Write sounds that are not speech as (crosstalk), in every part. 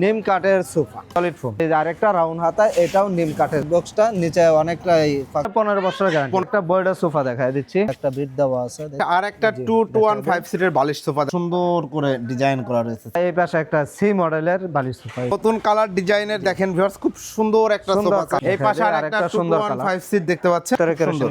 নিম কাঠের sofa solid foam এই আরেকটা রাউন্ড হাতা এটাও নিম কাঠের বক্সটা নিচে অনেকটা পনেরো বছর একটা বড় সোফা দেখায় দিচ্ছি। একটা বিট দেওয়া আছে। আর একটা টু টু ওয়ান ফাইভ সিটের বালিশ সোফা। সুন্দর করে ডিজাইন করা রয়েছে। এই পাশে একটা সি মডেলের বালিশ সোফা। নতুন কালার ডিজাইনের দেখেন ভিউয়ার্স খুব সুন্দর একটা সোফা। এই পাশে আর আর একটা সুন্দর ফাইভ সিট দেখতে পাচ্ছেন।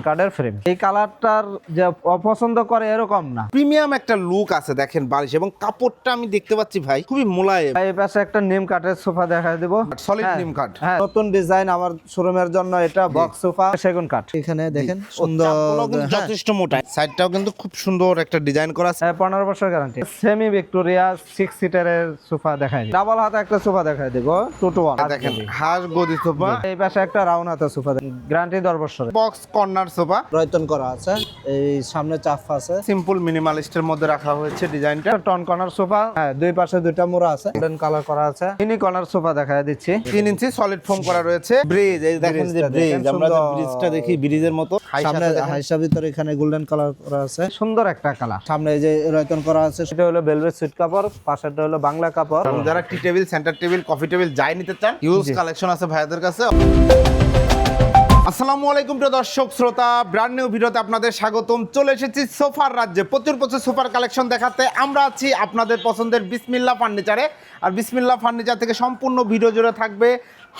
কাঠের ফ্রেম এই কালারটার যে অপছন্দ করে এরকম না। প্রিমিয়াম একটা লুক আছে দেখেন বালিশ। এবং কাপড়টা আমি দেখতে পাচ্ছি ভাই খুবই মোলায়েম। এই পাশে একটা নিম কাঠের সোফা দেখায় দিব। সলিড হ্যাঁ, নিম কাঠ। হ্যাঁ। নতুন ডিজাইন আমার শোরুমের জন্য এটা বক্স সোফা। সেগুন কাঠ। এখানে দেখেন সুন্দর হ্যাঁ। যথেষ্ট মোটা। সাইডটাও কিন্তু খুব সুন্দর একটা ডিজাইন করা আছে। হ্যাঁ, পনেরো বছর গ্যারান্টি সেমি ভিক্টোরিয়া সিক্স সিটারের সোফা দেখায় ডাবল হাতে একটা সোফা দেখায় দিব টু টু দেখেন হাঁস গদি সোফা। এই পাশে একটা রাউন্ড হাতে সোফা গ্যারান্টি দশ বছরের। Box corner sofa. রয়তন করা আছে। এই সামনে চাপ আছে। সিম্পল মিনিমালিস্টের মধ্যে রাখা হয়েছে ডিজাইনটা টন কর্নার সোফা। হ্যাঁ দুই পাশে দুইটা মোড়া আছে। গোল্ডেন কালার করা আছে। মিনি কর্নার সোফা দেখা দিচ্ছি। তিন ইঞ্চি সলিড ফোম করা রয়েছে। ব্রিজ এই দেখেন যে ব্রিজ আমরা যে। ব্রিজটা দেখি ব্রিজের মতো। সামনে হাইসা ভিতরে এখানে গোল্ডেন কালার করা আছে। সুন্দর একটা কালার সামনে এই যে রয়তন করা আছে। সেটা হলো ভেলভেট সুইট কাপড় পাশেরটা হলো বাংলা কাপড়। যারা tea table centre table coffee table যাই নিতে চান ইউজ কালেকশন আছে ভাইয়াদের কাছে। আসসালামু আলাইকুম প্রিয় দর্শক শ্রোতা ব্র্যান্ড নিউ ভিডিওতে আপনাদের স্বাগতম। চলে এসেছি সোফার রাজ্যে। প্রচুর প্রচুর সোফার কালেকশন দেখাতে আমরা আছি আপনাদের পছন্দের বিসমিল্লা ফার্নিচারে আর বিসমিল্লা ফার্নিচার থেকে সম্পূর্ণ ভিডিও জুড়ে থাকবে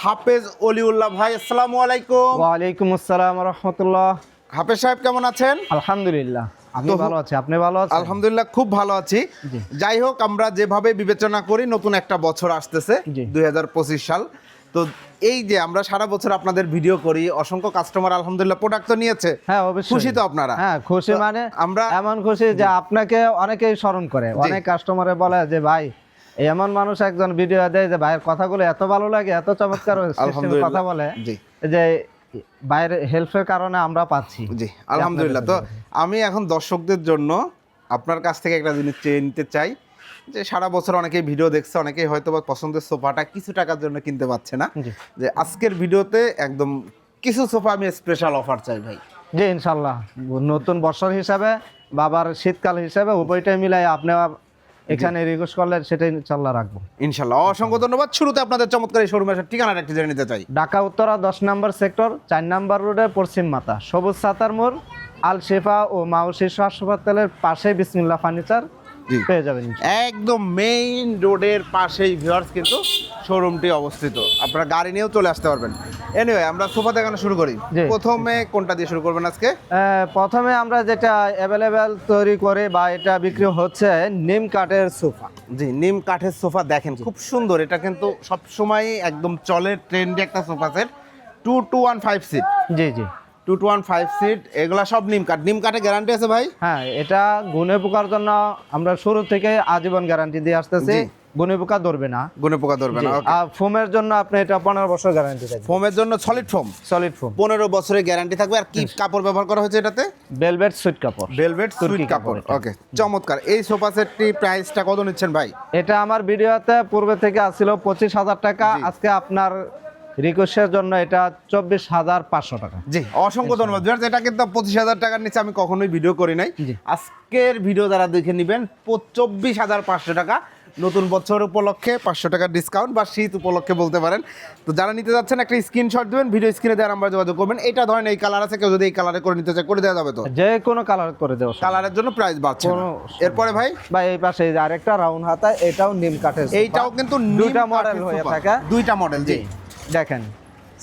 হাফেজ অলিউল্লাহ ভাই আসসালামু আলাইকুম। ওয়ালাইকুম আসসালাম রহমতুল্লাহ হাফেজ সাহেব কেমন আছেন? আলহামদুলিল্লাহ। আমি ভালো আছি আপনি ভালো আছেন? আলহামদুলিল্লাহ খুব ভালো আছি। যাই হোক আমরা যেভাবে বিবেচনা করি নতুন একটা বছর আসতেছে। দুই হাজার পঁচিশ সাল। তো এই যে আমরা সারা বছর আপনাদের ভিডিও করি অসংখ্য কাস্টমার আলহামদুলিল্লাহ প্রোডাক্ট তো নিয়েছে। হ্যাঁ অবশ্যই। খুশি তো আপনারা? হ্যাঁ খুশি মানে আমরা এমন খুশি যে আপনাকে অনেকেই স্মরণ করে। অনেক কাস্টমারে বলে যে ভাই এমন মানুষ একজন ভিডিও দেয় যে ভাইয়ের কথাগুলো এত ভালো লাগে এত চমৎকার (laughs) কথা বলে জি। যে বাইরের হেল্পের কারণে আমরা পাচ্ছি। জি আলহামদুলিল্লাহ। তো আমি এখন দর্শকদের জন্য আপনার কাছ থেকে একটা জিনিস চেয়ে নিতে চাই। যে সারা বছর অনেকেই ভিডিও দেখছে অনেকেই হয়তো বা পছন্দের সোফাটা কিছু টাকার জন্য কিনতে পারছে না। যে আজকের ভিডিওতে একদম কিছু সোফা আমি স্পেশাল অফার চাই ভাই। জি ইনশাল্লাহ নতুন বছর হিসাবে বাবার শীতকাল হিসাবে উভয়টাই মিলাই আপনি এখানে রিকোয়েস্ট করলে সেটাই ইনশাল্লাহ রাখব। ইনশাল্লাহ অসংখ্য ধন্যবাদ। শুরুতে আপনাদের চমৎকার এই শোরুমে আসার ঠিকানাটা একটু জেনে নিতে চাই। ঢাকা উত্তরা দশ নম্বর সেক্টর চার নম্বর রোডের পশ্চিম মাথা। সবুজ সাতার মোড় আল শেফা ও শিশু হাসপাতালের পাশে বিসমিল্লা ফার্নিচার। পেয়ে যাবেন একদম মেইন রোডের পাশেই ভিউয়ার্স কিন্তু শোরুমটি অবস্থিত। আপনারা গাড়ি নিয়েও চলে আসতে পারবেন। এনিওয়ে আমরা সোফা দেখানো শুরু করি। প্রথমে কোনটা দিয়ে শুরু করবেন আজকে? প্রথমে আমরা যেটা অ্যাভেলেবেল তৈরি করে বা এটা বিক্রি হচ্ছে নিম কাঠের সোফা। জি নিম কাঠের সোফা দেখেন খুব সুন্দর। এটা কিন্তু সব সময় একদম চলে ট্রেন্ডি একটা sofa set two two one five seat জি জি। Two two one five seat এগুলা সব নিম কাঠ। নিম কাঠে গ্যারান্টি আছে ভাই? হ্যাঁ এটা গুনে পোকার জন্য আমরা শুরু থেকে আজীবন গ্যারান্টি দিয়ে আসতেছি। গুনে পোকা ধরবে না। গুনে পোকা ধরবে না। আর ফোমের জন্য আপনি এটা পনেরো বছর গ্যারান্টি থাকবে ফোমের জন্য সলিড ফোম সলিড ফোম পনেরো বছরের গ্যারান্টি থাকবে। আর কি কাপড় ব্যবহার করা হয়েছে এটাতে? ভেলভেট সুইট কাপড়। তুর্কি সুইট কাপড় ওকে চমৎকার। এই সোফা সেটটি প্রাইসটা কত নিচ্ছেন ভাই? এটা আমার ভিডিওতে পূর্বে থেকে আসছিল পঁচিশ হাজার টাকা। আজকে আপনার রিকোয়েস্টের জন্য এটা চব্বিশ হাজার পাঁচশো টাকা। জি অসংখ্য ধন্যবাদ। এটা কিন্তু পঁচিশ হাজার টাকার নিচে আমি কখনোই ভিডিও করি নাই। আজকের ভিডিও যারা দেখে নেবেন চব্বিশ হাজার পাঁচশো টাকা। নতুন বছর উপলক্ষে পাঁচশো টাকার ডিসকাউন্ট বা শীত উপলক্ষে বলতে পারেন। তো যারা নিতে যাচ্ছেন একটা স্ক্রিনশট দেবেন ভিডিও স্ক্রিনে দেওয়ার নাম্বার যোগাযোগ করবেন। এটা ধরেন এই কালার আছে কেউ যদি এই কালারে করে নিতে চায় করে দেওয়া যাবে তো? যে কোনো কালার করে দেবো কালারের জন্য প্রাইস বাড়ছে এরপরে ভাই? বা এই পাশে আরেকটা রাউন্ড হাতা এটাও নিম কাঠের এইটাও কিন্তু দুইটা মডেল হয়ে। থাকে। দুইটা মডেল জি। দেখেন।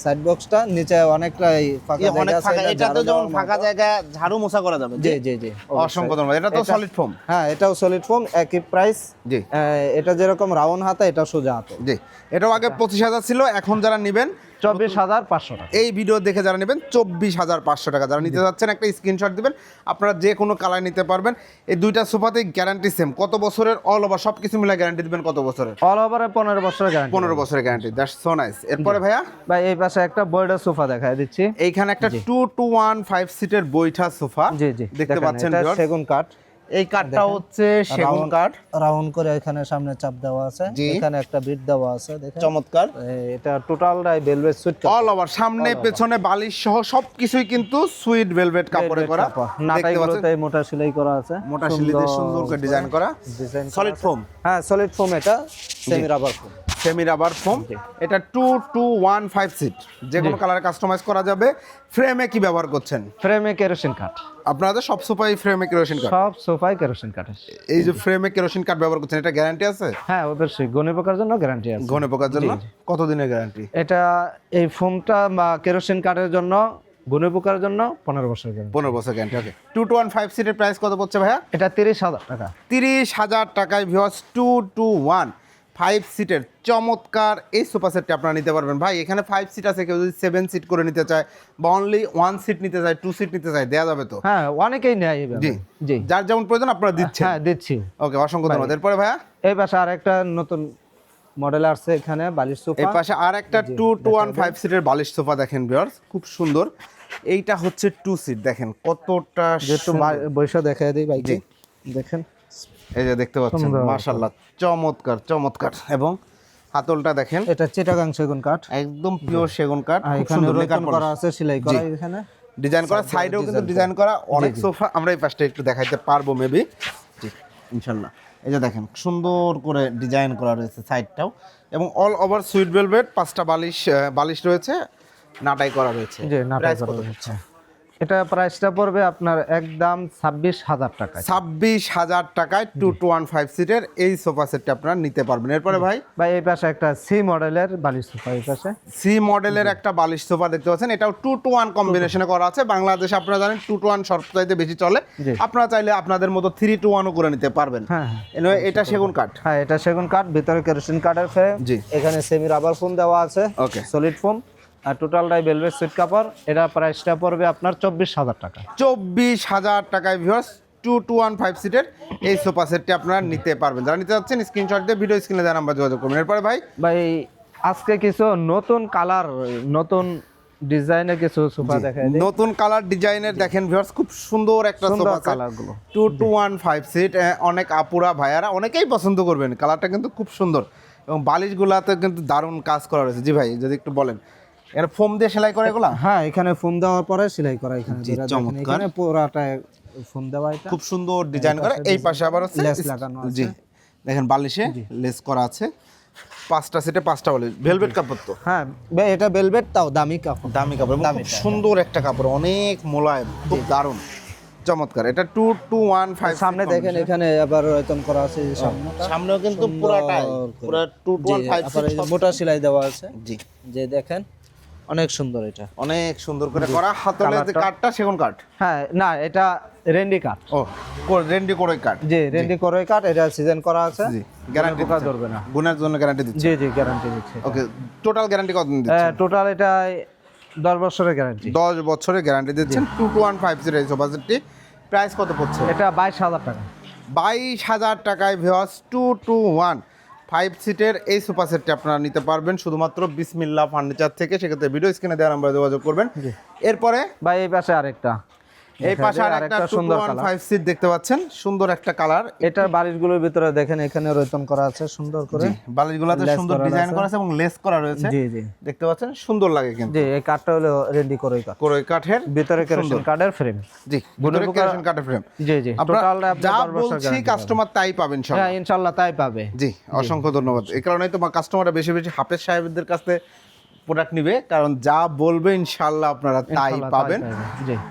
সাইড বক্সটা নিচে অনেকটা ফাঁকা ইয়ে, জায়গা আছে, এটা তো যেমন ফাঁকা জায়গা ঝাড়ু মোছা করা যাবে। জি জি জি অসংখ্য ধন্যবাদ। এটা তো সলিড ফোম হ্যাঁ এটাও সলিড ফোম একই প্রাইস জি। এটা যেরকম রাউন্ড হাতা এটা সোজা হাতা। জি এটাও আগে পঁচিশ হাজার ছিল এখন যারা নেবেন চব্বিশ হাজার পাঁচশো টাকা। এই ভিডিও দেখে যারা নেবেন চব্বিশ হাজার পাঁচশো টাকা। যারা নিতে যাচ্ছেন একটা স্ক্রিনশট দিবেন আপনারা যে কোনো কালার নিতে পারবেন। এই দুইটা সোফাতেই গ্যারান্টি সেম কত বছরের অল ওভার সব কিছু মিলে গ্যারান্টি দিবেন কত বছরের? অল ওভারে পনেরো বছরের গ্যারান্টি পনেরো বছরের গ্যারান্টি দ্যাটস সো নাইস এরপরে ভাইয়া? বা এই পাশে একটা বড় সোফা দেখায় দিচ্ছি। এইখানে একটা টু টু ওয়ান ফাইভ সিটের বৈঠা সোফা। জি জি। দেখতে পাচ্ছেন সেগুন কাঠ। এই কাঠটা হচ্ছে সেগুন কাঠ রাউন্ড করে এখানে সামনে চাপ দেওয়া আছে। এখানে একটা বিট দেওয়া আছে দেখেন। চমৎকার। এটা টোটালটাই ভেলভেট সুইট অল ওভার সামনে পেছনে বালিশ সহ সবকিছুই কিন্তু সুইট ভেলভেট কাপড়ে করা। নাটাইগুলোতে মোটা সেলাই করা আছে। মোটা শিলিতে সুন্দর করে ডিজাইন করা। ডিজাইন সলিড ফোম হ্যাঁ সলিড ফোম এটা। Semi rubber foam semi rubber foam এটা two two one five seat যে কোনো কালারে কাস্টমাইজ করা যাবে। ফ্রেমে কি ব্যবহার করছেন? ফ্রেমে কেরোসিন কাঠ। আপনাদের সব সোফাই ফ্রেমে কেরোসিন কাঠ। সব সোফাই কেরোসিন কাঠের এই যে ফ্রেমে কেরোসিন কাঠ ব্যবহার করছেন এটা গ্যারান্টি আছে? হ্যাঁ অবশ্যই। গণি পোকার জন্য গ্যারান্টি আছে। ঘনে পোকার জন্য? কতদিনের গ্যারান্টি? এটা এই ফোমটা বা কেরোসিন কাঠের জন্য গণি পোকার জন্য পনেরো বছর গ্যারান্টি। পনেরো বছর guarantee okay two two one five সিটের প্রাইস কত পড়ছে ভাইয়া? এটা তিরিশ হাজার টাকা। তিরিশ হাজার টাকায় Vios two two one five সিটের চমৎকার এই সোফা সেটটি আপনারা নিতে পারবেন। ভাই এখানে ফাইভ সিট আছে কেউ যদি সেভেন সিট করে নিতে চায় বা অনলি ওয়ান সিট নিতে চায় টু সিট নিতে চায় দেওয়া যাবে তো? হ্যাঁ অনেকেই নেয় জি। জি। যার যেমন প্রয়োজন আপনারা দিচ্ছেন। হ্যাঁ দিচ্ছি। ওকে অসংখ্য ধন্যবাদ। এরপরে ভাইয়া? এই পাশে আর একটা নতুন মডেল আসছে এখানে বালিশ সোফা এই পাশে আর একটা টু টু ওয়ান ফাইভ সিটের বালিশ সোফা দেখেন ভিওর্স খুব সুন্দর। এইটা হচ্ছে টু সিট দেখেন কতটা যেহেতু। বৈশা দেখা দিই বাইকে দেখেন। এই যে দেখতে পাচ্ছেন। মাশাল্লাহ চমৎকার চমৎকার। এবং হাতলটা দেখেন এটা চিটাগাং সেগুন কাঠ। একদম পিওর সেগুন কাঠ খুব এখানে সুন্দর রোপণ করা আছে সেলাই করা এখানে। ডিজাইন করা সাইডেও কিন্তু ডিজাইন করা অনেক সোফা আমরা এই পাশটা একটু দেখাইতে পারব মেবি জি ইনশাল্লাহ এই যে দেখেন সুন্দর করে ডিজাইন করা রয়েছে সাইডটাও এবং অল ওভার সুইট ভেলভেট পাঁচটা বালিশ বালিশ রয়েছে নাটাই করা রয়েছে। জি নাটা Price করা কত? এটা প্রাইসটা পড়বে আপনার একদম ছাব্বিশ হাজার টাকা ছাব্বিশ হাজার টাকায় টু টু ওয়ান ফাইভ সিটের এই সোফা সেটটা আপনারা নিতে পারবেন। এরপরে ভাই? ভাই এই পাশে একটা সি মডেলের বালিশ সোফা এই পাশে। সি মডেলের একটা বালিশ সোফা দেখতে পাচ্ছেন। এটাও টু টু ওয়ান কম্বিনেশনে করা আছে। বাংলাদেশে আপনারা জানেন টু টু ওয়ান সবচাইতে বেশি চলে। আপনারা চাইলে আপনাদের মতো থ্রি টু ওয়ানও করে নিতে পারবেন। হ্যাঁ হ্যাঁ। এটা সেগুন কাঠ। হ্যাঁ এটা সেগুন কাঠ ভিতরে কেরোসিন কাঠের ফ্রেম। জি। এখানে সেমি রাবার ফোম দেওয়া আছে। ওকে। সলিড ফোম আর টোটালটাই ভেলভেট সুইট কাপড় এটা প্রাইসটা পড়বে আপনার চব্বিশ হাজার টাকা। চব্বিশ হাজার টাকায় viewers two two one five সিটের এই সোফা সেটটি আপনারা নিতে পারবেন। যারা নিতে যাচ্ছেন স্ক্রিনশট দিয়ে ভিডিও স্ক্রিনে দেওয়া নাম্বার যোগাযোগ করবেন। এরপরে ভাই? ভাই আজকে কিছু নতুন কালার নতুন ডিজাইনের কিছু সোফা দেখা যায় নতুন কালার ডিজাইনের দেখেন ভিউয়ার্স খুব সুন্দর একটা সোফা কালারগুলো two two one five seat অনেক আপুরা ভাইয়ারা অনেকেই পছন্দ করবেন। কালারটা কিন্তু খুব সুন্দর। এবং বালিশগুলাতে কিন্তু দারুণ কাজ করা রয়েছে। জি ভাই যদি একটু বলেন। এর ফোম দিয়ে সেলাই করে এগুলা? হ্যাঁ এখানে ফোম দেওয়ার পরে সেলাই করা এখানে চমৎকার। পুরাটা ফোম দেওয়া এটা। খুব সুন্দর ডিজাইন করা। এই পাশে আবার হচ্ছে লেস লাগানো আছে। জি দেখেন বালিশে লেস করা আছে। পাঁচটা সেটে পাঁচটা বালিশ। ভেলভেট কাপড় তো। হ্যাঁ এটা ভেলভেট তাও দামি কাপড়। দামি কাপড় খুব সুন্দর একটা কাপড়। অনেক মোলায়েম খুব দারুণ। চমৎকার। এটা টু টু ওয়ান ফাইভ সামনে দেখেন এখানে আবার করা আছে সামনে সামনেও কিন্তু পুরাটাই। পুরা টু টু ওয়ান ফাইভ মোটা সেলাই দেওয়া আছে। জি। যে দেখেন অনেক সুন্দর এটা। অনেক সুন্দর করে করা। হাতলে যে কাঠটা সেগুন কাঠ? হ্যাঁ না এটা রেন্ডি কাঠ। ও রেন্ডি করে কাঠ। জি রেন্ডি করই কাঠ এটা সিজন করা আছে। জি গ্যারান্টি পোকা ধরবে না। গুণের জন্য গ্যারান্টি দিচ্ছে। জি জি গ্যারান্টি দিচ্ছে। ওকে টোটাল গ্যারান্টি কত দিচ্ছে টোটাল এটা দশ বছরের গ্যারান্টি দশ বছরের গ্যারান্টি দিচ্ছেন। Two two one five zero এই সোফা প্রাইস কত পড়ছে? এটা বাইশ হাজার টাকা। বাইশ হাজার টাকায় Vios two two one five সিটের এই সোফা সেটটি আপনারা নিতে পারবেন। শুধুমাত্র বিসমিল্লা ফার্নিচার থেকে সেক্ষেত্রে ভিডিও স্ক্রিনে দেওয়ার নাম্বারে যোগাযোগ করবেন। এরপরে ভাই এই পাশে আরেকটা। এই পাশে আরেকটা সুন্দর কালার। ফাইভ সিট দেখতে পাচ্ছেন সুন্দর একটা কালার। এটার বাড়িগুলোর ভিতরে দেখেন এখানে রয়তন করা আছে সুন্দর করে। বালিশগুলোতে সুন্দর ডিজাইন করা আছে এবং লেস করা রয়েছে। জি জি। দেখতে পাচ্ছেন সুন্দর লাগে কিন্তু। জি এই কাঠটা হলো রেন্ডি করই কাঠ কোরই কাঠের ভিতরে কেরোসিন কাঠের ফ্রেম জি ভিতরে কেরোসিন কাঠের ফ্রেম জি জি টোটালটা যা বলছি কাস্টমার তাই পাবেন সব হ্যাঁ ইনশাল্লাহ তাই পাবে। জি অসংখ্য ধন্যবাদ। এই কারণেই তো কাস্টমাররা বেশি বেশি হাফেজ সাহেবদের কাছে প্রোডাক্ট নিবে কারণ যা বলবে ইনশাল্লাহ আপনারা তাই পাবেন।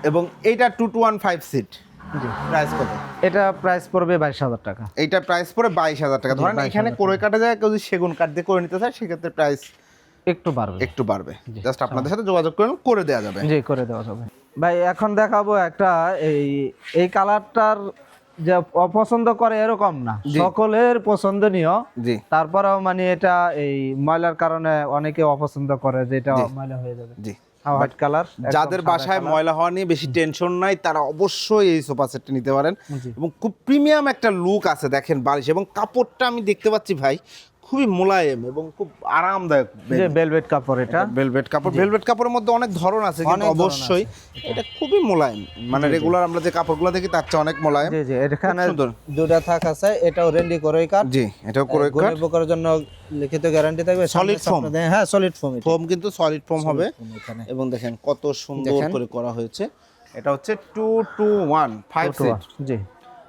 এবং এইটা two two one five seat price কত? এটা প্রাইস পড়বে বাইশ হাজার টাকা। এইটা প্রাইস পড়ে বাইশ হাজার টাকা। ধরেন এখানে কোরই কাটা যায় কেউ যদি সেগুন কাঠ দিয়ে করে নিতে চায় সেক্ষেত্রে প্রাইস একটু বাড়বে। একটু বাড়বে। জাস্ট আপনাদের সাথে যোগাযোগ করেন করে দেওয়া যাবে। জি করে দেওয়া যাবে। ভাই এখন দেখাবো একটা এই এই কালারটার যে অপছন্দ করে এরকম না। সকলের পছন্দনীয়। জি। তারপরেও মানে এটা এই ময়লার কারণে অনেকে অপছন্দ করে যে এটা ময়লা হয়ে যাবে। জি। হোয়াইট কালার যাদের বাসায় ময়লা হওয়া নিয়ে বেশি টেনশন নাই তারা অবশ্যই এই সোফা সেটটা নিতে পারেন। এবং খুব প্রিমিয়াম একটা লুক আছে দেখেন বালিশ। এবং কাপড়টা আমি দেখতে পাচ্ছি ভাই খুবই মোলায়েম এবং খুব আরামদায়ক যে ভেলভেট কাপড় এটা। ভেলভেট কাপড়। ভেলভেট কাপড়ের মধ্যে অনেক ধরন আছে কিন্তু অবশ্যই এটা খুবই মোলায়েম। মানে রেগুলার আমরা যে কাপড়গুলো দেখি তার চেয়ে অনেক মোলায়েম। জি জি এখানে। দুটা থাক আছে এটাও রেন্ডি করে কাঠ জি এটাও করে গরিব পোকার জন্য লিখিত গ্যারান্টি থাকবে। সলিড। সামনে হ্যাঁ সলিড ফোম ফোম কিন্তু সলিড ফোম হবে। এবং দেখেন কত সুন্দর করে করা হয়েছে। এটা হচ্ছে two two one five seat জি।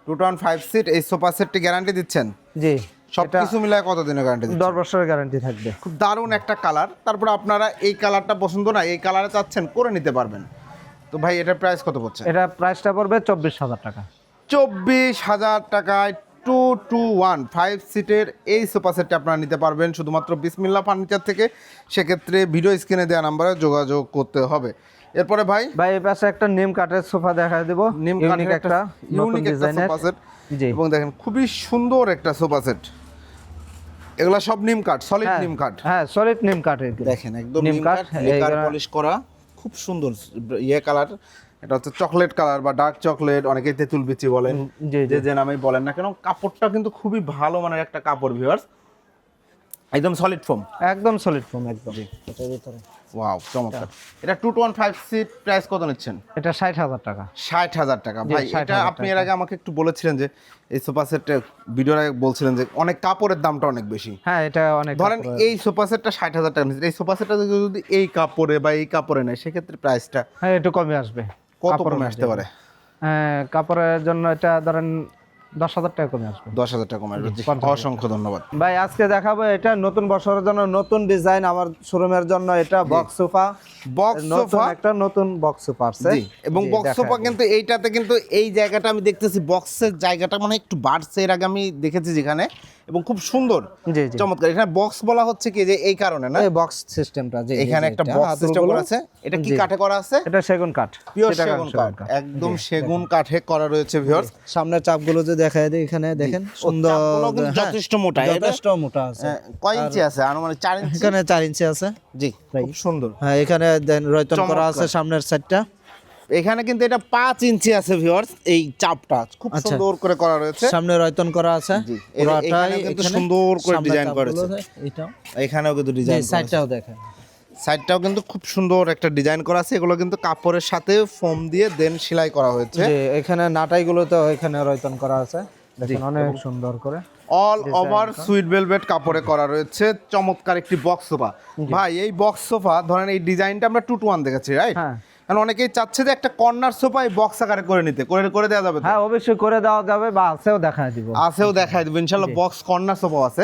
Two two one five seat এই সোফা সেটটি গ্যারান্টি দিচ্ছেন? জি। সব কিছু মিলায় কত দিনের গ্যারান্টি দশ বছরের গ্যারান্টি থাকবে। খুব দারুণ একটা কালার তারপরে আপনারা এই কালারটা পছন্দ না এই কালারে চাচ্ছেন করে নিতে পারবেন। তো ভাই এটার প্রাইস কত পড়ছে? এটা প্রাইসটা পড়বে চব্বিশ হাজার টাকা। চব্বিশ হাজার টাকায় টু টু ওয়ান ফাইভ সিটের এই সোফা সেটটা আপনারা নিতে পারবেন। শুধুমাত্র বিসমিল্লা ফার্নিচার থেকে সেক্ষেত্রে ভিডিও স্ক্রিনে দেওয়া নাম্বারে যোগাযোগ করতে হবে। এরপরে ভাই? ভাই এই পাশে একটা নিম কাঠের সোফা দেখা দেবো। নিম কাঠের একটা ইউনিক একটা সোফা সেট এবং দেখেন খুবই সুন্দর একটা সোফা সেট এগুলা সব নিম কাঠ সলিড হ্যাঁ, নিম কাঠ। হ্যাঁ সলিড নিম কাঠের দেখেন একদম নিম কাঠ, লেকার পলিশ করা খুব সুন্দর ইয়ে কালার। এটা হচ্ছে চকলেট কালার বা ডার্ক চকলেট অনেকেই তেঁতুল বিচি বলেন। যে যে নামে বলেন না কেন কাপড়টা কিন্তু খুবই ভালো মানের একটা কাপড় ভিউয়ার্স একদম সলিড ফোম একদম সলিড ফোম একদম। এটার ভিতরে। ওয়াও চমৎকার। এটা two two five seat price কত নিচ্ছেন? এটা ষাট হাজার টাকা। ষাট হাজার টাকা। ভাই এটা আপনি এর আগে আমাকে একটু বলেছিলেন যে এই সোফা সেটটা ভিডিওর আগে বলছিলেন যে অনেক কাপড়ের দামটা অনেক বেশি। হ্যাঁ এটা অনেক ধরেন। এই সোফা সেটটা ষাট হাজার টাকা নিচ্ছে। এই সোফা সেটটা যদি এই কাপড়ে বা এই কাপড়ে নেয় সেক্ষেত্রে প্রাইসটা হ্যাঁ একটু কমে আসবে। কত কমে আসতে পারে? হ্যাঁ কাপড়ের জন্য এটা ধরেন দশ হাজার টাকা কমে আসবে। দশ হাজার টাকা কমে আসবে। অসংখ্য ধন্যবাদ। ভাই আজকে দেখাবো এটা নতুন বছরের জন্য নতুন ডিজাইন আমার শোরুমের জন্য এটা বক্স সোফা। Box sofa? একটা নতুন বক্স সোফা আছে এবং বক্স সোফা কিন্তু এইটাতে কিন্তু এই জায়গাটা আমি দেখতেছি বক্সের জায়গাটা মানে একটু বাড়ছে এর আগে আমি দেখেছি যেখানে। এবং খুব সুন্দর। চমৎকার। এখানে বক্স বলা হচ্ছে কি? যে এই কারণে না? এই বক্স সিস্টেমটা যে এখানে একটা বক্স সিস্টেম করা আছে। এটা কি কাঠে করা আছে? এটা সেগুন কাঠ। পিওর সেগুন কাঠ। একদম সেগুন কাঠে করা রয়েছে ভিউয়ার্স সামনের চাপগুলো যে দেখা যায় এখানে দেখেন সুন্দর। হ্যাঁ, যথেষ্ট মোটা যথেষ্ট মোটা আছে। কয় ইঞ্চি আছে? আনুমানিক চার ইঞ্চি? এখানে চার ইঞ্চি আছে। জি খুব সুন্দর। হ্যাঁ এখানে দেন রয়তন করা আছে। সামনের সাইডটা এখানে কিন্তু এটা পাঁচ ইঞ্চি আছে ভিউয়ার্স এই চাপটা। খুব আচ্ছা। সুন্দর করে করা রয়েছে। সামনে রয়তন করা আছে। কিন্তু সুন্দর করে ডিজাইন করেছে। এখানেও কিন্তু ডিজাইন সাইডটাও দেখেন। সাইডটাও কিন্তু খুব সুন্দর একটা ডিজাইন করা আছে। এগুলো কিন্তু কাপড়ের সাথে ফোম দিয়ে দেন সেলাই করা হয়েছে। এখানে নাটাইগুলো তো এখানে রয়তন করা আছে। দেখুন অনেক সুন্দর করে অল ওভার সুইট ভেলভেট কাপড়ে করা রয়েছে। চমৎকার একটি বক্স সোফা ভাই এই বক্স সোফা ধরেন এই ডিজাইনটা আমরা টু টু ওয়ান দেখেছি রাইট হ্যাঁ। কারণ অনেকেই চাচ্ছে যে একটা কর্নার সোফা এই বক্স আকারে করে নিতে। করে করে দেওয়া যাবে হ্যাঁ অবশ্যই করে দেওয়া যাবে বা আছেও দেখায় দিব। আছেও দেখাই দেবো। ইনশাল্লাহ বক্স কর্নার সোফা আছে।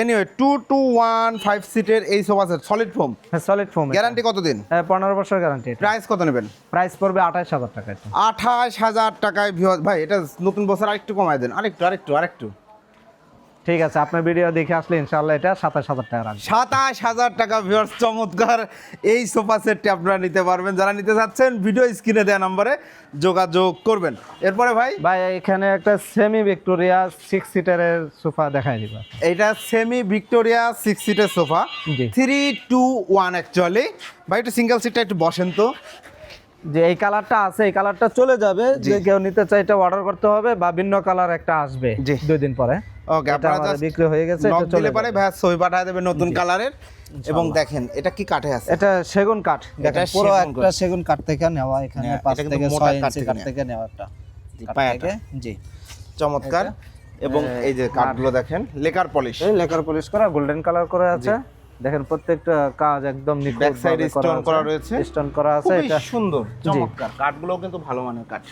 Anyway two two one five সিটের এই সোফা সেট সলিড ফোম হ্যাঁ সলিড ফোম গ্যারান্টি কতদিন? হ্যাঁ পনেরো বছর গ্যারান্টি প্রাইস কত নেবেন? প্রাইস পড়বে আঠাশ হাজার টাকা এটা আঠাশ হাজার টাকায় ভিউ- ভাই এটা নতুন বছর আরেকটু কমায় দেন। আরেকটু আরেকটু আরেকটু। ঠিক আছে আপনার ভিডিও দেখে আসলে ইনশাল্লাহ এটা সাতাশ হাজার টাকা রাখবে। সাতাশ হাজার টাকা ভিউয়ার্স চমৎকার। এই সোফা সেটটি আপনারা নিতে পারবেন। যারা নিতে চাচ্ছেন ভিডিও স্ক্রিনে দেওয়া নম্বরে যোগাযোগ করবেন। এরপরে ভাই? ভাই এখানে একটা সেমি ভিক্টোরিয়া সিক্স সিটারের সোফা দেখাই দিব। এটা সেমি ভিক্টোরিয়া সিক্স সিটের sofa. Three two one actually ভাই একটু সিঙ্গেল সিটটা একটু বসেন তো। যে এই কালারটা আছে এই কালারটা চলে যাবে। যে কেউ নিতে চাই এটা অর্ডার করতে হবে বা ভিন্ন কালার একটা আসবে দুই দিন পরে। ওকে আপনারা বিক্রি হয়ে গেছে এটা চলে পারে। ভাই ছবি পাঠিয়ে দেবে নতুন কালারের। এবং দেখেন এটা কি কাঠে আছে? এটা সেগুন কাঠ। এটা পুরো একটা সেগুন কাঠ থেকে নেওয়া এখানে হ্যাঁ, পাঁচ থেকে ছয় কাঠ ইঞ্চি থেকে কাঠ নেওয়া। থেকে নেওয়া একটা জি, পায়াটা। থেকে, জি। চমৎকার। এবং এই যে কাঠগুলো দেখেন লেকার পলিশ। এই লেকার পলিশ করা গোল্ডেন কালার করে আছে। দেখেন প্রত্যেকটা কাজ একদম নিখুঁত stone করা রয়েছে। স্টোন করা আছে এটা সুন্দর চমৎকার। কাঠগুলো কিন্তু ভালো মানের কাঠ।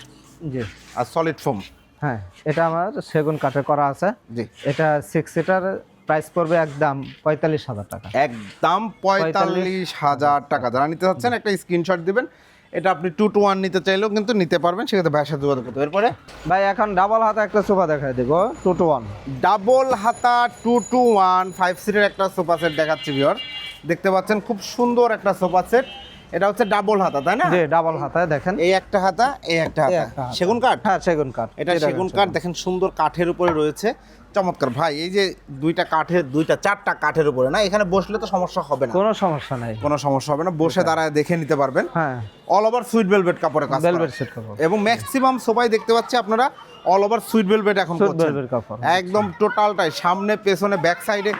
জি। আর সলিড ফোম হ্যাঁ এটা আমার সেগুন কাঠে করা আছে। জি। এটা সিক্স সিটার প্রাইস পড়বে একদম পঁয়তাল্লিশ হাজার টাকা। একদম পঁয়তাল্লিশ হাজার টাকা। যারা নিতে চাচ্ছেন একটা স্ক্রিনশট দিবেন। এটা আপনি টু টু ওয়ান নিতে চাইলেও কিন্তু নিতে পারবেন সেক্ষেত্রে ভাইয়ের সাথে যোগাযোগ করতে এরপরে? ভাই এখন ডাবল হাতা একটা সোফা দেখাই দেবো টু টু ওয়ান ডাবল হাতা টু টু ওয়ান ফাইভ সিটের একটা সোফা সেট দেখাচ্ছি বিয়র দেখতে পাচ্ছেন খুব সুন্দর একটা সোফা সেট এটা হচ্ছে ডাবল হাতা তাই না? জি ডাবল হাতা দেখেন। এই একটা হাতা এই একটা হাতা। সেগুন কাঠ? হ্যাঁ সেগুন কাঠ। এটা সেগুন কাঠ দেখেন সুন্দর কাঠের উপরে রয়েছে। চমৎকার। ভাই এই যে দুইটা কাঠের দুইটা চারটা কাঠের উপরে না? এখানে বসলে তো সমস্যা হবে না। কোনো সমস্যা নাই। কোনো সমস্যা হবে না। বসে দাঁড়ায় দেখে নিতে পারবেন। হ্যাঁ। অল ওভার সুইট ভেলভেট কাপড়ে কাজ ভেলভেট সেট কাপড়। এবং ম্যাক্সিমাম সবাই দেখতে পাচ্ছি আপনারা অল ওভার সুইট ভেলভেট এখন করছেন। ভেলভেট একদম টোটালটাই সামনে পেছনে ব্যাক সাইডে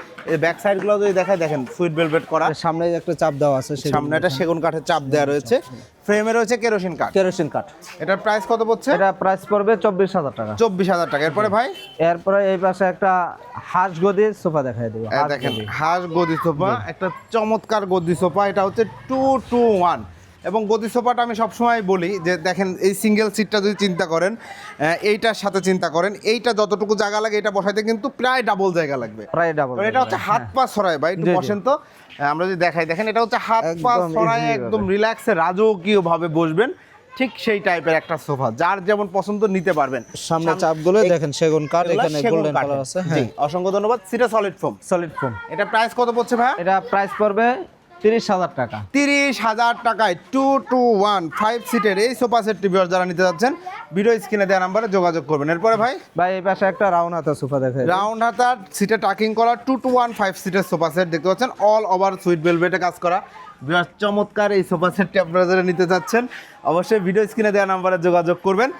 ব্যাক সাইডগুলো যদি দেখায় দেখেন সুইট ভেলভেট করা। সামনে একটা চাপ দেওয়া আছে সামনে একটা সেগুন কাঠের চাপ দেওয়া রয়েছে। ফ্রেমে রয়েছে কেরোসিন কাঠ কেরোসিন কাঠ এটার প্রাইস কত পড়ছে? এটা প্রাইস পড়বে চব্বিশ হাজার টাকা। চব্বিশ হাজার টাকা। এরপরে ভাই? এরপরে এই পাশে একটা হাঁস গদির সোফা দেখাই দেবো দেখেন হাঁস গদি সোফা একটা চমৎকার গদি সোফা। এটা হচ্ছে টু টু ওয়ান এবং গদি সোফাটা আমি সবসময় বলি যে দেখেন এই সিঙ্গেল সিটটা যদি চিন্তা করেন এইটার সাথে চিন্তা করেন এইটা যতটুকু জায়গা লাগে এটা বসাইতে কিন্তু প্রায় ডাবল জায়গা লাগবে। প্রায় ডাবল এটা হচ্ছে হাত পা ছড়ায় ভাই একটু। বসেন তো। আমরা যদি দেখাই দেখেন এটা হচ্ছে হাত পা easy একদম রিল্যাক্সে রাজকীয় ভাবে বসবেন ঠিক সেই টাইপের একটা সোফা যার যেমন পছন্দ নিতে পারবেন। সামনে চাপগুলো দেখেন সেগুন কাঠ এখানে গোল্ডেন কালার আছে হ্যাঁ। অসংখ্য ধন্যবাদ সিটা সলিড ফোম সলিড ফোম এটা প্রাইস কত পড়ছে ভাই এটা প্রাইস পড়বে তিরিশ হাজার টাকা। তিরিশ হাজার টাকায় টু টু ওয়ান ফাইভ সিটের এই সোফা সেট টিভি যারা নিতে যাচ্ছেন ভিডিও স্ক্রিনে দেওয়া নাম্বারে যোগাযোগ করবেন। এরপরে ভাই? ভাই এই পাশে একটা রাউন্ড হাতা সোফা দেখা। রাউন্ড হাতার সিটে টাকিং করা টু টু ওয়ান ফাইভ সিটের সোফা সেট দেখতে পাচ্ছেন। অল ওভার সুইট বেলভেটে কাজ করা। বিরাট চমৎকার এই সোফা সেটটি আপনারা যারা নিতে চাচ্ছেন অবশ্যই ভিডিও স্ক্রিনে দেওয়া নাম্বারে যোগাযোগ করবেন।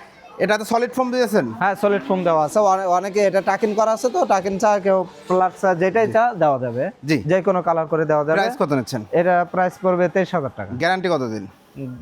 এটাতে সলিড ফর্ম দিয়েছেন? হ্যাঁ সলিড ফোম দেওয়া আছে। অনেকে এটা টাকিন করা আছে তো? টাকিন চা কেউ প্লাট চা যেটাই চা দেওয়া যাবে। যে কোনো কালার করে দেওয়া যাবে। প্রাইস কত নিচ্ছেন? এটা প্রাইস পড়বে তেইশ হাজার টাকা। গ্যারান্টি কত দিন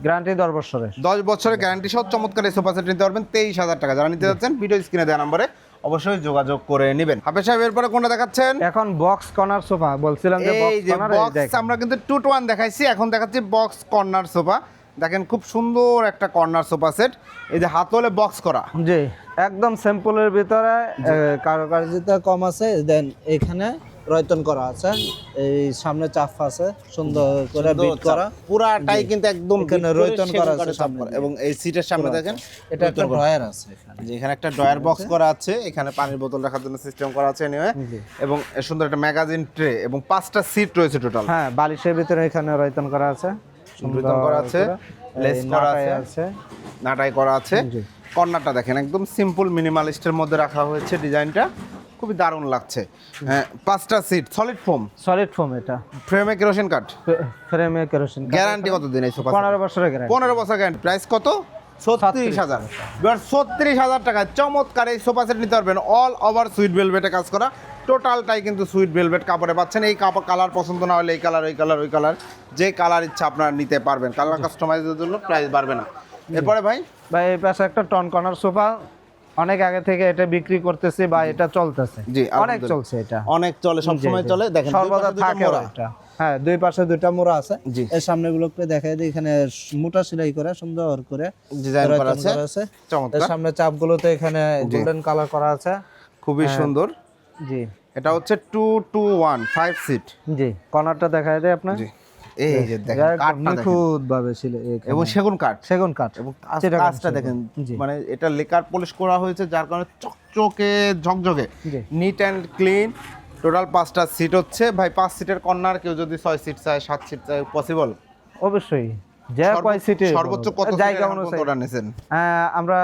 গ্যারান্টি দশ বছরের। দশ বছরের গ্যারান্টি সহ চমৎকার এই সোফা সেট নিতে পারবেন তেইশ হাজার টাকা। যারা নিতে যাচ্ছেন ভিডিও স্ক্রিনে দেওয়া নাম্বারে অবশ্যই যোগাযোগ করে নেবেন। হাফেজ সাহেব এরপরে কোনটা দেখাচ্ছেন? এখন বক্স কর্নার সোফা বলছিলাম যে বক্স বক্স আমরা কিন্তু টু টু ওয়ান দেখাইছি এখন দেখাচ্ছি বক্স কর্নার সোফা দেখেন খুব সুন্দর একটা কর্নার সোফা সেট। এই যে হাত হলে বক্স করা। জি একদম সিম্পলের ভিতরে কারুকার্যতা কম আছে দেন এখানে রয়তন করা আছে এই সামনে চাপ আছে সুন্দর করে বিট করা। পুরাটাই কিন্তু একদম এখানে রয়তন করা আছে সামনে এবং এই সিটের সামনে দেখেন এটা একটা ড্রয়ার আছে এখানে। যে এখানে একটা ড্রয়ার বক্স করা আছে এখানে পানির বোতল রাখার জন্য সিস্টেম করা আছে জি। এবং সুন্দর একটা ম্যাগাজিন ট্রে এবং পাঁচটা সিট রয়েছে টোটাল হ্যাঁ বালিশের ভিতরে এখানে রয়তন করা আছে। সুন্দর করা আছে। লেস করা আছে। নাটাই করা আছে। কর্নারটা দেখেন একদম সিম্পল মিনিমালিস্টের মধ্যে রাখা হয়েছে ডিজাইনটা। খুবই দারুণ লাগছে। হ্যাঁ, পাঁচটা seat solid foam solid foam এটা। ফ্রেমে কেরোসিন কাট ফ্রেমে কেরোসিন গ্যারান্টি কত দিন এই সোফা পনেরো বছরের গ্যারান্টি পনেরো বছর গ্যারান্টি প্রাইস কত? ছত্রিশ হাজার। এবার ছত্রিশ হাজার টাকায় চমৎকার এই সোফা সেট নিতে পারবেন। অল ওভার সুইট ভেলভেটে কাজ করা। টোটালটাই কিন্তু সুইট ভেলভেট কাপড়ে পাচ্ছেন। এই কাপড় কালার পছন্দ না হলে এই কালার ওই কালার ওই কালার যে কালার ইচ্ছা আপনারা নিতে পারবেন। কালার কাস্টমাইজের জন্য প্রাইস বাড়বে না। এরপরে ভাই? বা এই পাশে একটা টন কর্নার সোফা। অনেক আগে থেকে এটা বিক্রি করতেছি বা এটা চলতেছে। জি, অনেক চলছে এটা। অনেক চলে সবসময়। চলে। দেখেন সর্বদা থাকে। এটা হ্যাঁ দুই পাশে দুইটা মোড়া আছে। এর সামনে গুলোকে দেখা যায় এখানে মোটা সেলাই করে সুন্দর করে ডিজাইন করা আছে। এর চমৎকার। সামনে চাপগুলোতে এখানে গোল্ডেন কালার করা আছে। খুবই হ্যাঁ। সুন্দর। জি। এটা হচ্ছে two two one five seat জি কর্নারটা দেখা যায় আপনার। জি। এই যে দেখেন কাঠটা দেখেন। ভাবে ছিল এবং সেগুন কাঠ। সেগুন কাঠ। এবং কাজটা দেখেন মানে এটা লেকার পলিশ করা হয়েছে যার কারণে চকচকে ঝকঝকে নিট অ্যান্ড ক্লিন টোটাল পাঁচটা সিট হচ্ছে। ভাই পাঁচ সিটের কর্নার কেউ যদি ছয় সিট চায় সাত সিট চায় পসিবল অবশ্যই। যে কয় সিটে সর্বোচ্চ কত জায়গা অনুযায়ী অর্ডার নিয়েছেন হ্যাঁ, আমরা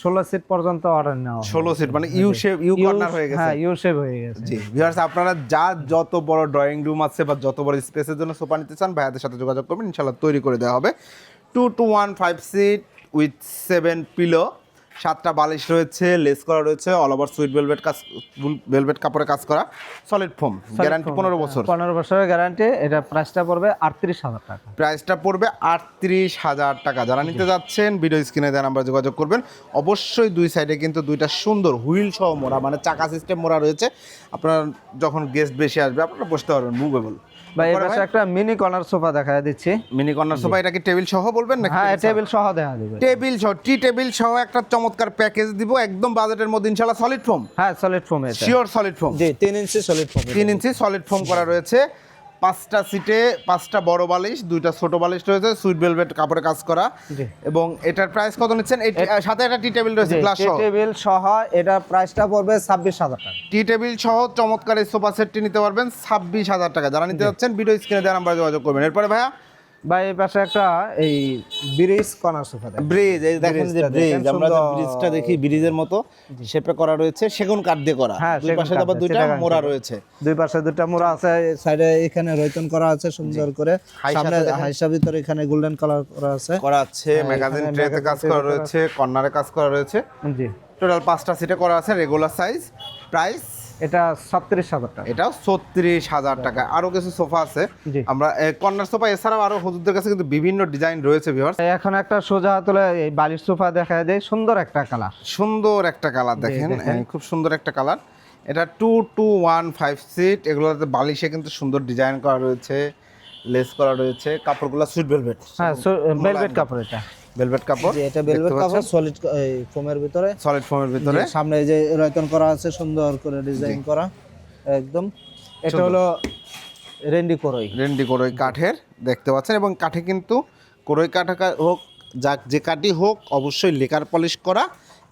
ষোলো সিট পর্যন্ত অর্ডার নেওয়া ষোলো সিট মানে ইউ শেপ ইউ কর্নার হয়ে গেছে। হ্যাঁ ইউ শেপ হয়ে গেছে। জি ভিউয়ার্স আপনারা যা যত বড় ড্রয়িং রুম আছে বা যত বড় স্পেসের জন্য সোফা নিতে চান ভাইয়াদের সাথে যোগাযোগ করবেন। ইনশাল্লাহ তৈরি করে দেওয়া হবে। Two two one five seat with seven pillow সাতটা বালিশ রয়েছে লেস করা রয়েছে অল ওভার সুইট ভেলভেট কাজ ভেলভেট কাপড়ে কাজ করা সলিড ফোম গ্যারান্টি পনেরো বছর। পনেরো বছরের গ্যারান্টি এটা প্রাইসটা পড়বে আটত্রিশ হাজার টাকা। প্রাইসটা পড়বে আটত্রিশ হাজার টাকা। যারা নিতে যাচ্ছেন ভিডিও স্ক্রিনে দেওয়া নাম্বার যোগাযোগ করবেন। অবশ্যই দুই সাইডে কিন্তু দুইটা সুন্দর হুইল সহ মোড়া মানে চাকা সিস্টেম মোড়া রয়েছে। আপনার যখন গেস্ট বেশি আসবে আপনারা বসতে পারবেন মুভেবল বা এই পাশে একটা মিনি কর্নার সোফা দেখা দিচ্ছি। মিনি কর্নার সোফা এটা কি টেবিল সহ বলবেন নাকি হ্যাঁ টেবিল সহ? দেখা টেবিল সহ টি টেবিল সহ একটা চমৎকার প্যাকেজ দিব একদম বাজেটের মধ্যে ইনশাল্লাহ সলিড ফোম হ্যাঁ সলিড ফোম এটা। শিওর সলিড ফোম জি ইঞ্চি সলিড ফোম তিন ইঞ্চি সলিড ফোম করা রয়েছে। পাঁচটা সিটে পাঁচটা বড় বালিশ দুইটা ছোট বালিশ রয়েছে সুইট ভেলভেট কাপড়ে কাজ করা। এবং এটার প্রাইস কত নিচ্ছেন? এই সাথে একটা টি টেবিল রয়েছে প্লাস সহ। টেবিল সহ এটা প্রাইসটা পড়বে ছাব্বিশ হাজার টাকা। টি টেবিল সহ চমৎকার এই সোফা সেটটি নিতে পারবেন ছাব্বিশ হাজার টাকা। যারা নিতে যাচ্ছেন ভিডিও স্ক্রিনে দেওয়া নাম্বার যোগাযোগ করবেন। এরপরে ভাইয়া বা এই পাশে একটা এই ব্রিজ কর্নার সোফা ব্রিজ এই দেখেন যে ব্রিজ আমরা যে। ব্রিজটা দেখি ব্রিজের মতো শেপে করা রয়েছে সেগুন কাঠ দিয়ে করা। হ্যাঁ, দুই পাশে আবার দুইটা মোড়া রয়েছে। দুই পাশে দুইটা মোড়া আছে সাইডে এখানে রয়তন করা আছে সুন্দর করে। সামনে হাইসা ভিতরে এখানে গোল্ডেন কালার করা আছে। করা আছে ম্যাগাজিন ট্রেতে কাজ করা রয়েছে কর্নারে কাজ করা রয়েছে। জি। টোটাল পাঁচটা সিটে করা আছে রেগুলার সাইজ প্রাইস এটা ছত্রিশ হাজার টাকা। এটাও ছত্রিশ হাজার টাকা। আরও কিছু সোফা আছে। আমরা কর্নার সোফা এছাড়াও আরও হুজুরদের কাছে কিন্তু বিভিন্ন ডিজাইন রয়েছে ভিউয়ার্স এখন একটা সোজা হাতলে এই বালিশ সোফা দেখা যায় সুন্দর একটা কালার। সুন্দর একটা কালার দেখেন দেখেন। খুব সুন্দর একটা কালার। এটা two two one five seat এগুলোতে বালিশে কিন্তু সুন্দর ডিজাইন করা রয়েছে লেস করা রয়েছে কাপড়গুলো সুইট ভেলভেট হ্যাঁ ভেলভেট কাপড় এটা। ভেলভেট কাপড়। এটা ভেলভেট কাপড় সলিড ফোমের ভিতরে। সলিড ফর্মের ভিতরে। সামনে যে রয়তন করা আছে সুন্দর করে ডিজাইন করা। একদম। এটা হলো রেন্ডি করই। রেন্ডি কোরই কাঠের দেখতে পাচ্ছেন? এবং কাঠে কিন্তু কোরই কাঠ হোক যাক যে কাঠই হোক অবশ্যই লেকার পলিশ করা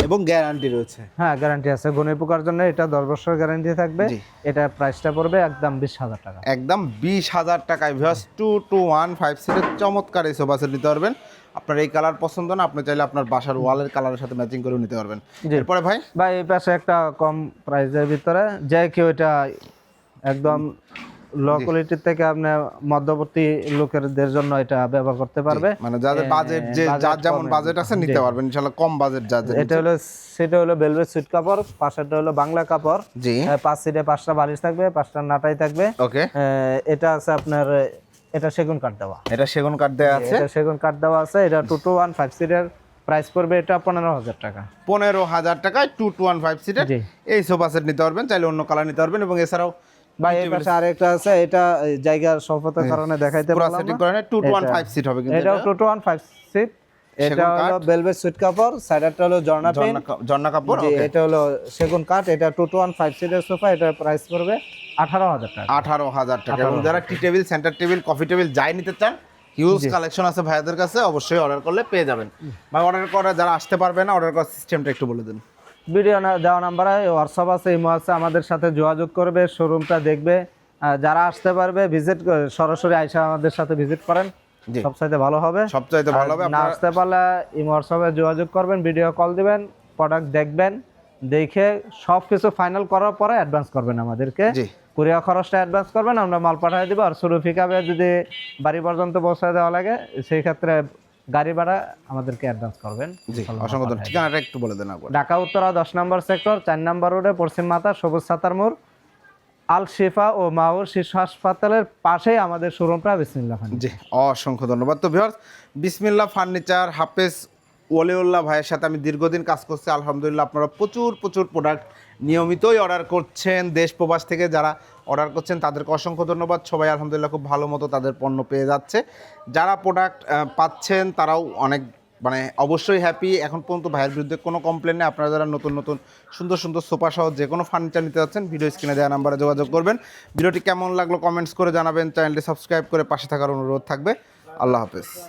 এবং গ্যারান্টি রয়েছে। হ্যাঁ গ্যারান্টি আছে। গনে পোকার জন্য এটা দশ বছর গ্যারান্টি থাকবে। এটা প্রাইসটা পড়বে একদম বিশ হাজার টাকা। একদম বিশ হাজার টাকায়। Viewers two two one five সিটের চমৎকার এই সোফা সেট নিতে পারবেন। আপনার এই কালার পছন্দ না আপনি চাইলে আপনার বাসার ওয়ালের কালারের সাথে ম্যাচিং করেও নিতে পারবেন। এরপরে ভাই? বা এই পাশে একটা কম প্রাইসের ভিতরে যে কেউ এটা একদম লো কোয়ালিটির থেকে আপনি মধ্যবর্তী লোকেরদের জন্য এটা ব্যবহার করতে পারবে। মানে যাদের বাজেট যে যার যেমন বাজেট আছে নিতে পারবেন ইনশাআল্লাহ কম বাজেট যাদের এটা হলো সেটা হলো বেলভেট সুইট কাপড় পাশেরটা হলো বাংলা কাপড়। জি। পাঁচ সিটে পাঁচটা বালিশ থাকবে পাঁচটা নাটাই থাকবে। ওকে। এটা আছে আপনার এটা সেগুন কাঠ দেওয়া। এটা সেগুন কাঠ দেওয়া আছে। এটা সেগুন কাঠ দেওয়া আছে। এটা টু টু ওয়ান ফাইভ সিটের প্রাইস পড়বে এটা পনেরো হাজার টাকা। পনেরো হাজার টাকায় টু টু ওয়ান ফাইভ সিটের এই সোফা সেট নিতে পারবেন চাইলে অন্য কালার নিতে পারবেন এবং এছাড়াও বা এই পাশে আরেকটা আছে এটা জায়গার স্বল্পতার কারণে দেখাইতে পুরো পারলাম সেটিং না। করে two two one five seat হবে কিন্তু এটা। Two two one five seat এটা হলো। বেলভেট সুইট কাপড় সাইডারটা হলো জর্না পেন ঝর্ণা কাপড় এটা হলো সেগুন কাঠ এটা টু টু ওয়ান ফাইভ সিটের সোফা এটা প্রাইস পড়বে আঠারো হাজার টাকা। আঠারো হাজার টাকা। এবং যারা tea table centre table coffee table যাই নিতে চান হিউজ কালেকশন আছে ভাইয়াদের কাছে অবশ্যই অর্ডার করলে পেয়ে যাবেন। বা অর্ডার করে যারা আসতে পারবে না অর্ডার করার সিস্টেমটা একটু বলে দিন। ভিডিও দেওয়া নাম্বারে হোয়াটসঅ্যাপ আছে ইমো আছে আমাদের সাথে যোগাযোগ করবে শোরুমটা দেখবে। যারা আসতে পারবে ভিজিট সরাসরি আইসা আমাদের সাথে ভিজিট করেন। সবচাইতে ভালো হবে। সবচাইতে ভালো হবে না আসতে পারলে ইমো হোয়াটসঅ্যাপে যোগাযোগ করবেন ভিডিও কল দিবেন প্রোডাক্ট দেখবেন। দেখে সব কিছু ফাইনাল করার পরে অ্যাডভান্স করবেন আমাদেরকে। কুরিয়া খরচটা অ্যাডভান্স করবেন আমরা মাল পাঠিয়ে দেবো। আর শুরু ফিকাবে যদি বাড়ি পর্যন্ত পৌঁছায় দেওয়া লাগে সেই ক্ষেত্রে গাড়ি ভাড়া আমাদেরকে অ্যাডভান্স করবেন। অসংখ্য ঠিকানাটা একটু বলে দেন ঢাকা উত্তরা দশ নম্বর সেক্টর চার নম্বর রোডে পশ্চিম মাতা সবুজ সাতার মোড় আল শিফা ও মাউর শিশু হাসপাতালের পাশেই আমাদের শোরুমটা বিসমিল্লাহ। খান জি অসংখ্য ধন্যবাদ। তো ভিউয়ার্স বিসমিল্লা ফার্নিচার হাফেজ ওলিউল্লাহ ভাইয়ের সাথে আমি দীর্ঘদিন কাজ করছি। আলহামদুলিল্লাহ আপনারা প্রচুর প্রচুর প্রোডাক্ট নিয়মিতই অর্ডার করছেন। দেশ প্রবাস থেকে যারা অর্ডার করছেন, তাদেরকে অসংখ্য ধন্যবাদ। সবাই আলহামদুলিল্লাহ খুব ভালো মতো তাদের পণ্য পেয়ে যাচ্ছে। যারা প্রোডাক্ট পাচ্ছেন, তারাও অনেক মানে অবশ্যই হ্যাপি এখন পর্যন্ত ভাইয়ের বিরুদ্ধে কোনো কমপ্লেন নেই। আপনারা যারা নতুন নতুন, সুন্দর সুন্দর সোফা সহ যে কোনো ফার্নিচার নিতে যাচ্ছেন ভিডিও স্ক্রিনে দেওয়া নাম্বারে যোগাযোগ করবেন। ভিডিওটি কেমন লাগল কমেন্টস করে জানাবেন। চ্যানেলটি সাবস্ক্রাইব করে পাশে থাকার অনুরোধ থাকবে। আল্লাহ হাফেজ।